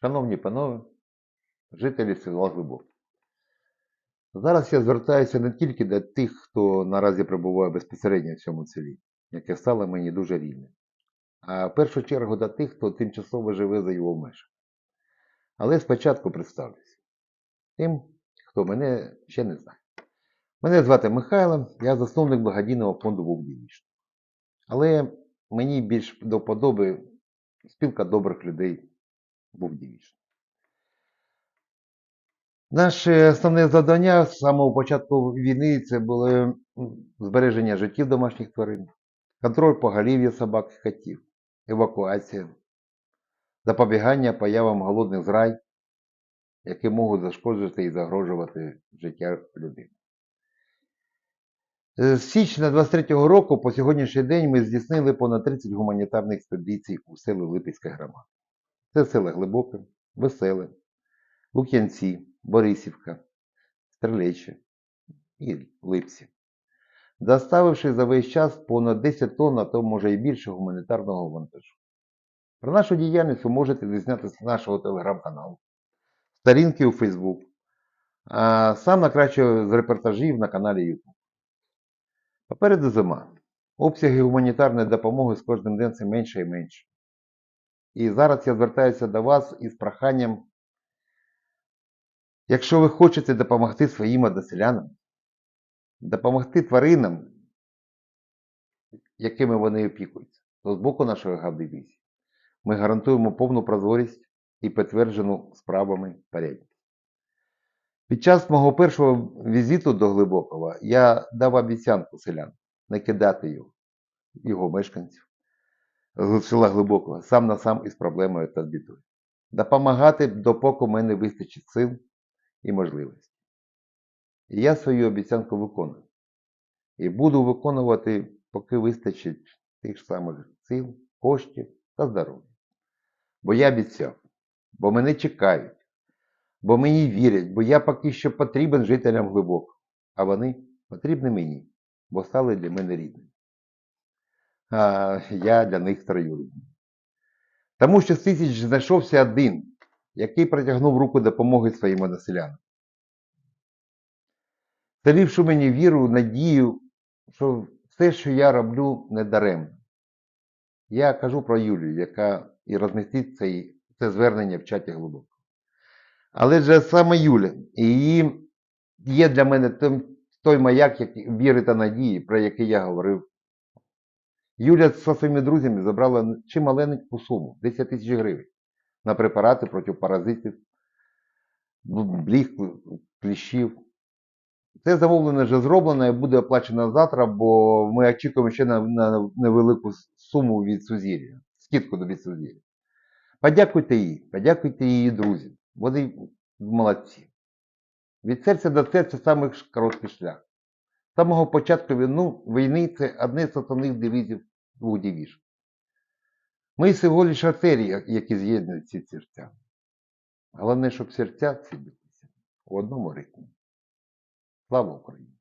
Шановні панове, жителі села Глибок. Зараз я звертаюся не тільки до тих, хто наразі перебуває безпосередньо в цьому селі, яке стало мені дуже рідним, а в першу чергу до тих, хто тимчасово живе за його межами. Але спочатку представлюся тим, хто мене ще не знає. Мене звати Михайло, я засновник благодійного фонду Вовдівніш. Але мені більш до вподоби спілка добрих людей Вовдівніш. Наше основне завдання з самого початку війни це було збереження життів домашніх тварин, контроль поголів'я собак і котів, евакуація, запобігання появам голодних зрай, які можуть зашкоджувати і загрожувати життя людини. Е, З січня 23-го року по сьогоднішній день ми здійснили понад 30 гуманітарних експедицій у сели Липецької громади. Це села Глибоке, Веселе, Лук'янці, Борисівка, Стрелече і Липці. Доставивши за весь час понад 10 тонн, а то може і більше гуманітарного вантажу. Про нашу діяльність ви можете дізнатися з нашого телеграм-каналу, сторінки у Фейсбук, а сам на краще з репортажів на каналі YouTube. Попереду зима. Обсяги гуманітарної допомоги з кожним днем все менше і менше. І зараз я звертаюся до вас із проханням, якщо ви хочете допомогти своїм односелянам, допомогти тваринам, якими вони опікуються, то з боку нашої гавдивізії ми гарантуємо повну прозорість і підтверджену справами порядність. Під час мого першого візиту до Глибокого я дав обіцянку селян не кидати його, його мешканців села Глибокого сам на сам із проблемою та бідою. Допомагати, допоки в мене вистачить сил і можливості. І я свою обіцянку виконую. І буду виконувати, поки вистачить тих самих сил, коштів та здоров'я. Бо я обіцяв, бо мене чекають, бо мені вірять, бо я поки що потрібен жителям глибоко, а вони потрібні мені, бо стали для мене рідними. Я для них троюрідний. Тому що з тисяч знайшовся один, який протягнув руку допомоги своїм односелянам. Вселивши мені віру, надію, що все, що я роблю, не даремно. Я кажу про Юлію, яка і розмістить цей, це звернення в чаті глибоко. Але ж саме Юля, і її є для мене тим- той маяк як віри та надії, про який я говорив. Юля зі своїми друзями забрала чималеньку суму 10 тисяч гривень на препарати проти паразитів, бліг, кліщів. Це замовлення вже зроблено і буде оплачено завтра, бо ми очікуємо ще на, на невелику суму від Сузір'я, скидку до від Сузір'я. Подякуйте їй, подякуйте її друзям. Вони молодці. Від серця до серця самий ш- короткий шлях. З самого початку війну, війни це одне з основних девізів двох дівіж. Ми всього лиш артерії, які з'єднують ці серця. Головне, щоб серця ці билися у одному ритмі. Слава Україні!